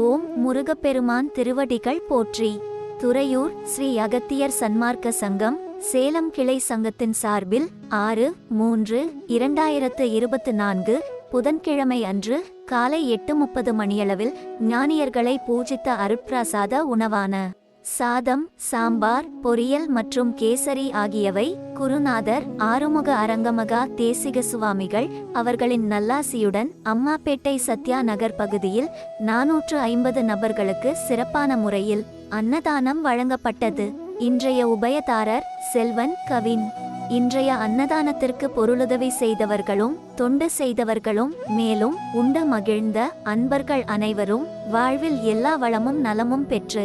ஓம் முருகப்பெருமான் திருவடிகள் போற்றி. துறையூர் ஸ்ரீ அகத்தியர் சன்மார்க்க சங்கம் சேலம் கிளை சங்கத்தின் சார்பில் ஆறு மூன்று இரண்டாயிரத்து இருபத்து நான்கு புதன்கிழமை அன்று காலை எட்டு முப்பது மணியளவில் ஞானியர்களை பூஜித்த அருட்பிரசாத உணவான சாதம் சாம்பார் பொரியல் மற்றும் கேசரி ஆகியவை குருநாதர் ஆறுமுக அரங்கமகா தேசிக சுவாமிகள் அவர்களின் நல்லாசியுடன் அம்மாப்பேட்டை சத்யா நகர் பகுதியில் நாநூற்று ஐம்பது நபர்களுக்கு சிறப்பான முறையில் அன்னதானம் வழங்கப்பட்டது. இன்றைய உபயதாரர் செல்வன் கவின். இன்றைய அன்னதானத்திற்கு பொருளுதவி செய்தவர்களும் தொண்டு செய்தவர்களும் மேலும் உண்டு மகிழ்ந்த அன்பர்கள் அனைவரும் வாழ்வில் எல்லா வளமும் நலமும் பெற்று